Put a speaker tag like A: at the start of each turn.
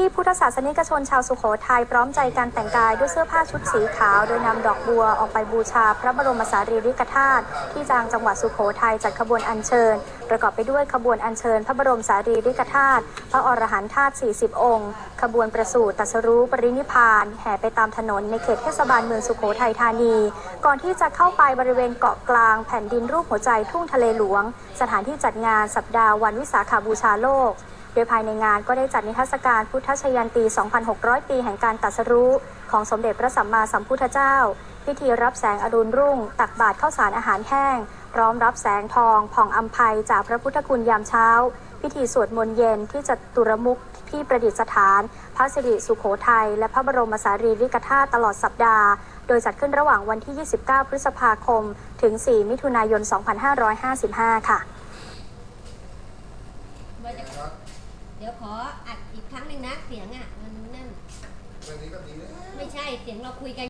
A: ที่พุทธศาสนิกชนชาวสุโขทัยพร้อมใจการแต่งกายด้วยเสื้อผ้าชุดสีขาว โดยนำดอกบัวออกไปบูชาพระบรมสารีริกธาตุที่จางจังหวัดสุโขทัยจัดขบวนอัญเชิญ ประกอบไปด้วยขบวนอัญเชิญ พระบรมสารีริกธาตุพระอรหันต์ธาตุ 40 องค์ ขบวนประสูติตรัสรู้ปรินิพพาน แห่ไปตามถนนในเขตเทศบาลเมืองสุโขทัยธานี ก่อนที่จะเข้าไปบริเวณเกาะกลางแผ่นดินรูปหัวใจทุ่งทะเลหลวง สถานที่จัดงานสัปดาห์วันวิสาขาบูชาโลก โดยภายในงานก็ได้จัดนิทรรศการพุทธชยันตี 2,600 ปีแห่งการตรัสรู้ของสมเด็จพระสัมมาสัมพุทธเจ้า พิธีรับแสงอรุณรุ่ง ตักบาตรข้าวสารอาหารแห้ง พร้อมรับแสงทองผ่องอัมภัยจากพระพุทธคุณยามเช้า พิธีสวดมนต์เย็นที่จตุรมุขที่ประดิษฐาน พระสิริสุโขทัยและพระบรมสารีริกธาตุตลอดสัปดาห์ โดยจัดขึ้นระหว่างวันที่ 29 พฤษภาคม ถึง 4 มิถุนายน 2555 ค่ะ
B: ว่าจะ เดี๋ยวขออัดอีกครั้งหนึ่งนะเสียงอะ มันนั่น
C: วันนี้ก็ดีแล้ว
B: ไม่ใช่เสียงเราคุยกัน